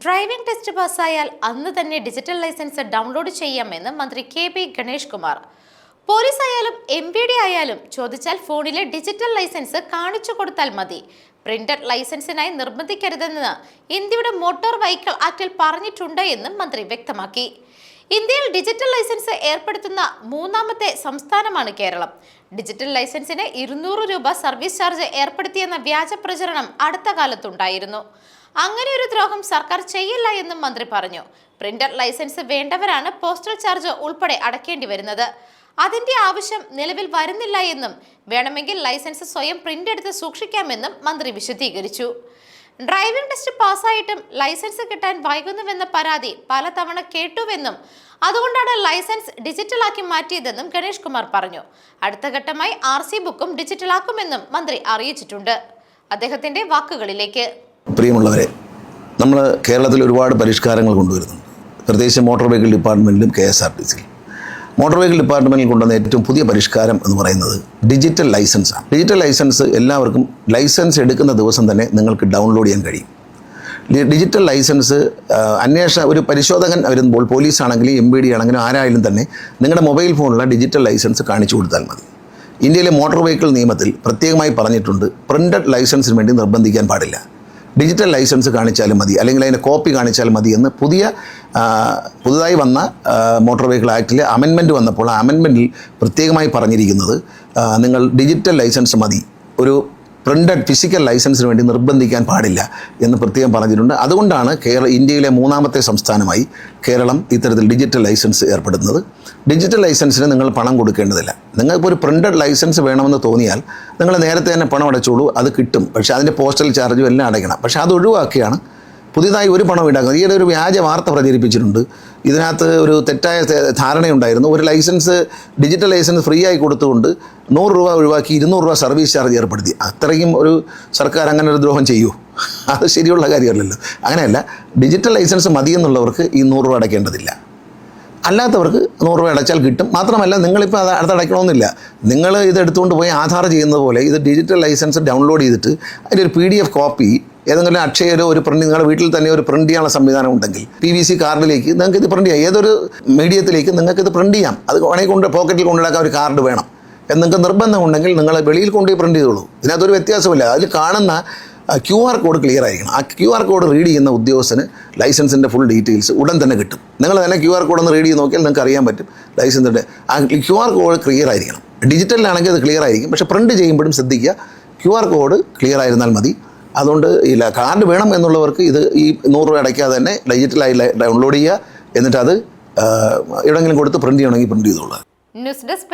Driving test പാസ്സായാൽ അന്ന് തന്നെ digital licence download ചെയ്യാമെന്ന് മന്ത്രി K P Ganesh Kumar. Police ആയാലും എം പി ഡി ആയാലും ചോദിച്ചാൽ ഫോണിലെ ഡിജിറ്റൽ ലൈസൻസ് കാണിച്ചു കൊടുത്താൽ മതി. പ്രിന്റഡ് ലൈസൻസിനായി നിർബന്ധിക്കരുതെന്ന് ഇന്ത്യയുടെ മോട്ടോർ വെഹിക്കിൾ ആക്ടിൽ പറഞ്ഞിട്ടുണ്ട് എന്നും മന്ത്രി വ്യക്തമാക്കി. ഇന്ത്യയിൽ ഡിജിറ്റൽ ലൈസൻസ് ഏർപ്പെടുത്തുന്ന മൂന്നാമത്തെ സംസ്ഥാനമാണ് കേരളം. ഡിജിറ്റൽ ലൈസൻസിന് ഇരുന്നൂറ് രൂപ സർവീസ് ചാർജ് ഏർപ്പെടുത്തിയെന്ന വ്യാജ പ്രചരണം അടുത്ത കാലത്തുണ്ടായിരുന്നു. അങ്ങനെ ഒരു ദ്രോഹം സർക്കാർ ചെയ്യില്ല എന്നും മന്ത്രി പറഞ്ഞു. പ്രിന്റർ ലൈസൻസ് വേണ്ടവരാണ് പോസ്റ്റൽ ചാർജ് ഉൾപ്പെടെ അടയ്ക്കേണ്ടി വരുന്നത്. അതിന്റെ ആവശ്യം നിലവിൽ വരുന്നില്ല എന്നും വേണമെങ്കിൽ ലൈസൻസ് സ്വയം പ്രിന്റ് എടുത്ത് സൂക്ഷിക്കാമെന്നും മന്ത്രി വിശദീകരിച്ചു. ഡ്രൈവിംഗ് ടെസ്റ്റ് പാസ്സായിട്ടും ലൈസൻസ് കിട്ടാൻ വൈകുന്നുവെന്ന പരാതി പലതവണ കേട്ടുവെന്നും അതുകൊണ്ടാണ് ലൈസൻസ് ഡിജിറ്റലാക്കി മാറ്റിയതെന്നും ഗണേഷ് കുമാർ പറഞ്ഞു. അടുത്ത ഘട്ടമായി ആർ സി ബുക്കും ഡിജിറ്റലാക്കുമെന്നും മന്ത്രി അറിയിച്ചിട്ടുണ്ട്. അദ്ദേഹത്തിന്റെ വാക്കുകളിലേക്ക്. പ്രിയമുള്ളവരെ നമ്മൾ കേരളത്തിൽ ഒരുപാട് പരിഷ്കാരങ്ങൾ കൊണ്ടുവരുന്നുണ്ട്. പ്രത്യേകിച്ച് മോട്ടോർ വെഹിക്കിൾ ഡിപ്പാർട്ട്മെന്റിലും കെ എസ് ആർ ടി സിയിലും മോട്ടോർ വെഹിക്കിൾ ഡിപ്പാർട്ട്മെന്റിൽ കൊണ്ടുവന്ന ഏറ്റവും പുതിയ പരിഷ്കാരം എന്ന് പറയുന്നത് ഡിജിറ്റൽ ലൈസൻസാണ് ഡിജിറ്റൽ ലൈസൻസ് എല്ലാവർക്കും ലൈസൻസ് എടുക്കുന്ന ദിവസം തന്നെ നിങ്ങൾക്ക് ഡൗൺലോഡ് ചെയ്യാൻ കഴിയും. ഡിജിറ്റൽ ലൈസൻസ് അന്വേഷണ ഒരു പരിശോധകൻ വരുമ്പോൾ പോലീസ് ആണെങ്കിലും എം ബി ഡി ആണെങ്കിലും ആരായാലും തന്നെ നിങ്ങളുടെ മൊബൈൽ ഫോണിലുള്ള ഡിജിറ്റൽ ലൈസൻസ് കാണിച്ചു കൊടുത്താൽ മതി. ഇന്ത്യയിലെ മോട്ടോർ വെഹിക്കിൾ നിയമത്തിൽ പ്രത്യേകമായി പറഞ്ഞിട്ടുണ്ട് പ്രിന്റഡ് ലൈസൻസിന് വേണ്ടി നിർബന്ധിക്കാൻ പാടില്ല. ഡിജിറ്റൽ ലൈസൻസ് കാണിച്ചാലും മതി അല്ലെങ്കിൽ അതിന്റെ കോപ്പി കാണിച്ചാലും മതി എന്ന് പുതിയ പുതുതായി വന്ന മോട്ടോർ വെഹിക്കിൾ ആക്ടിൽ അമെൻമെന്റ് വന്നപ്പോൾ ആ അമെൻമെന്റിൽ പ്രത്യേകമായി പറഞ്ഞിരിക്കുന്നത് നിങ്ങൾ ഡിജിറ്റൽ ലൈസൻസ് മതി ഒരു പ്രിന്റഡ് ഫിസിക്കൽ ലൈസൻസിന് വേണ്ടി നിർബന്ധിക്കാൻ പാടില്ല എന്ന് പ്രത്യേകം പറഞ്ഞിട്ടുണ്ട്. അതുകൊണ്ടാണ് കേരള ഇന്ത്യയിലെ മൂന്നാമത്തെ സംസ്ഥാനമായി കേരളം ഇത്തരത്തിൽ ഡിജിറ്റൽ ലൈസൻസ് ഏർപ്പെടുന്നത്. ഡിജിറ്റൽ ലൈസൻസിന് നിങ്ങൾ പണം കൊടുക്കേണ്ടതില്ല. നിങ്ങൾക്ക് ഒരു പ്രിന്റഡ് ലൈസൻസ് വേണമെന്ന് തോന്നിയാൽ നിങ്ങൾ നേരത്തെ തന്നെ പണം അടച്ചോളൂ അത് കിട്ടും. പക്ഷേ അതിന്റെ പോസ്റ്റൽ ചാർജും എല്ലാം അടയ്ക്കണം. പക്ഷേ അത് ഒഴിവാക്കിയാണ് പുതിയതായി ഒരു പണം ഈടാക്കുന്നത്. ഈയിടെ ഒരു വ്യാജ വാർത്ത പ്രചരിപ്പിച്ചിട്ടുണ്ട്. ഇതിനകത്ത് ഒരു തെറ്റായ ധാരണയുണ്ടായിരുന്നു. ഒരു ലൈസൻസ് ഡിജിറ്റൽ ലൈസൻസ് ഫ്രീ ആയി കൊടുത്തുകൊണ്ട് നൂറ് രൂപ ഒഴിവാക്കി ഇരുന്നൂറ് രൂപ സർവീസ് ചാർജ് ഏർപ്പെടുത്തി. അത്രയും ഒരു സർക്കാർ അങ്ങനെ ഒരു ദ്രോഹം ചെയ്യൂ. അത് ശരിയുള്ള കാര്യമല്ലല്ലോ. അങ്ങനെയല്ല ഡിജിറ്റൽ ലൈസൻസ് മതി എന്നുള്ളവർക്ക് ഈ നൂറ് രൂപ അടയ്ക്കേണ്ടതില്ല. അല്ലാത്തവർക്ക് നൂറ് രൂപ അടച്ചാൽ കിട്ടും. മാത്രമല്ല നിങ്ങളിപ്പോൾ അത് അടുത്ത് അടയ്ക്കണമെന്നില്ല. നിങ്ങൾ ഇത് എടുത്തുകൊണ്ട് പോയി ആധാർ ചെയ്യുന്നത് പോലെ ഇത് ഡിജിറ്റൽ ലൈസൻസ് ഡൗൺലോഡ് ചെയ്തിട്ട് അതിന്റെ ഒരു പി ഡി എഫ് കോപ്പി ഏതെങ്കിലും അക്ഷയയിലോ ഒരു പ്രിന്റ് നിങ്ങളുടെ വീട്ടിൽ തന്നെ ഒരു പ്രിന്റ് ചെയ്യാനുള്ള സംവിധാനം ഉണ്ടെങ്കിൽ പി വി സി കാർഡിലേക്ക് നിങ്ങൾക്ക് ഇത് പ്രിന്റ് ചെയ്യാം. ഏതൊരു മീഡിയത്തിലേക്ക് നിങ്ങൾക്ക് ഇത് പ്രിന്റ് ചെയ്യാം. അത് വേണമെങ്കിൽ കൊണ്ട് പോക്കറ്റിൽ കൊണ്ടുനടക്കാൻ ഒരു കാർഡ് വേണം. നിങ്ങൾക്ക് നിർബന്ധമുണ്ടെങ്കിൽ നിങ്ങൾ വെളിയിൽ കൊണ്ടുപോയി പ്രിന്റ് ചെയ്തോളൂ. ഇതിനകത്തൊരു വ്യത്യാസമില്ല. അതിൽ കാണുന്ന ക്യു ആർ കോഡ് ക്ലിയർ ആയിരിക്കണം. ആ ക്യു ആർ കോഡ് റീഡ് ചെയ്യുന്ന ഉദ്യോഗസ്ഥന് ലൈസൻസിന്റെ ഫുൾ ഡീറ്റെയിൽസ് ഉടൻ തന്നെ കിട്ടും. നിങ്ങൾ തന്നെ ക്യു ആർ കോഡ് ഒന്ന് റീഡ് ചെയ്ത് നോക്കിയാൽ നിങ്ങൾക്ക് അറിയാൻ പറ്റും ലൈസൻസിന്റെ ആ ക്യു ആർ കോഡ് ക്ലിയർ ആയിരിക്കണം. ഡിജിറ്റലിലാണെങ്കിൽ അത് ക്ലിയർ ആയിരിക്കും. പക്ഷേ പ്രിന്റ് ചെയ്യുമ്പോഴും ശ്രദ്ധിക്കുക ക്യു ആർ കോഡ് ക്ലിയർ ആയിരുന്നാൽ മതി. അതുകൊണ്ട് ഇല്ല കാർഡ് വേണം എന്നുള്ളവർക്ക് ഇത് ഈ നൂറ് രൂപ അടയ്ക്കാതെ തന്നെ ഡിജിറ്റലായി ഡൗൺലോഡ് ചെയ്യുക. എന്നിട്ട് അത് എവിടെങ്കിലും കൊടുത്ത് പ്രിന്റ് ചെയ്യണമെങ്കിൽ പ്രിന്റ് ചെയ്തോളുക ന്യൂസ് ഡെസ്ക്